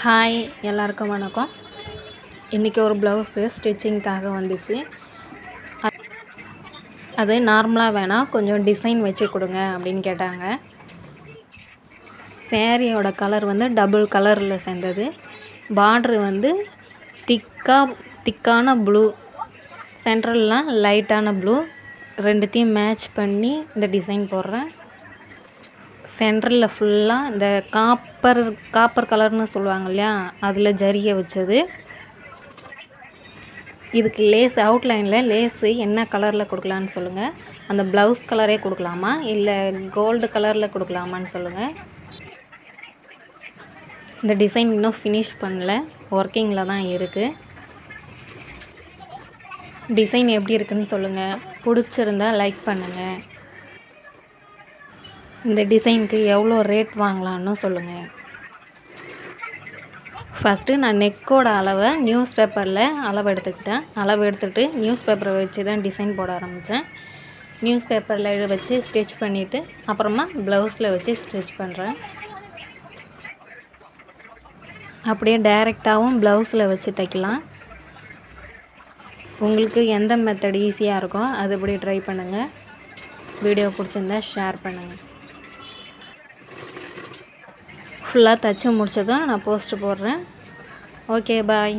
Hi எல்லாருக்கும் வணக்கம். இன்றைக்கி ஒரு ப்ளவுஸு ஸ்டிச்சிங்க்காக வந்துச்சு. அது நார்மலாக வேணாம் கொஞ்சம் டிசைன் வச்சு கொடுங்க அப்படின்னு கேட்டாங்க. சேரீயோட கலர் வந்து டபுள் கலரில் சேர்ந்தது. பார்ட்ரு வந்து திக்காக திக்கான ப்ளூ சென்ட்ரல்லாம் லைட்டான ப்ளூ ரெண்டுத்தையும் மேட்ச் பண்ணி இந்த டிசைன் போடுறேன். சென்டரில் ஃபுல்லாக இந்த காப்பர் காப்பர் கலர்னு சொல்லுவாங்க இல்லையா? அதில் ஜரிகை வச்சது. இதுக்கு லேஸ் அவுட்லைனில் லேஸு என்ன கலரில் கொடுக்கலான்னு சொல்லுங்கள் அந்த ப்ளவுஸ் கலரே கொடுக்கலாமா? இல்லை கோல்டு கலரில் கொடுக்கலாமான்னு சொல்லுங்கள் இந்த டிசைன் இன்னும் ஃபினிஷ் பண்ணல. ஒர்க்கிங்கில் தான் இருக்குது டிசைன் எப்படி இருக்குன்னு சொல்லுங்கள் பிடிச்சிருந்தா லைக் பண்ணுங்கள் இந்த டிசைனுக்கு எவ்வளோ ரேட் வாங்கலான்னு சொல்லுங்கள் ஃபஸ்ட்டு நான் நெக்கோட அளவை நியூஸ் பேப்பரில் அளவு எடுத்துக்கிட்டேன். அளவு எடுத்துகிட்டு நியூஸ் பேப்பரை வச்சு தான் டிசைன் போட ஆரம்பித்தேன் நியூஸ் பேப்பரில் வச்சு ஸ்டிச் பண்ணிவிட்டு அப்புறமா ப்ளவுஸில் வச்சு ஸ்டிச் பண்ணுறேன் அப்படியே டைரெக்டாகவும் ப்ளவுஸில் வச்சு தைக்கலாம். உங்களுக்கு எந்த மெத்தட் ஈஸியாக இருக்கோ அதுபடி ட்ரை பண்ணுங்கள் வீடியோ பிடிச்சிருந்தா ஷேர் பண்ணுங்கள் ஃபுல்லாக தைச்சி முடிச்சதும் நான் போஸ்ட்டு போடுறேன். Okay bye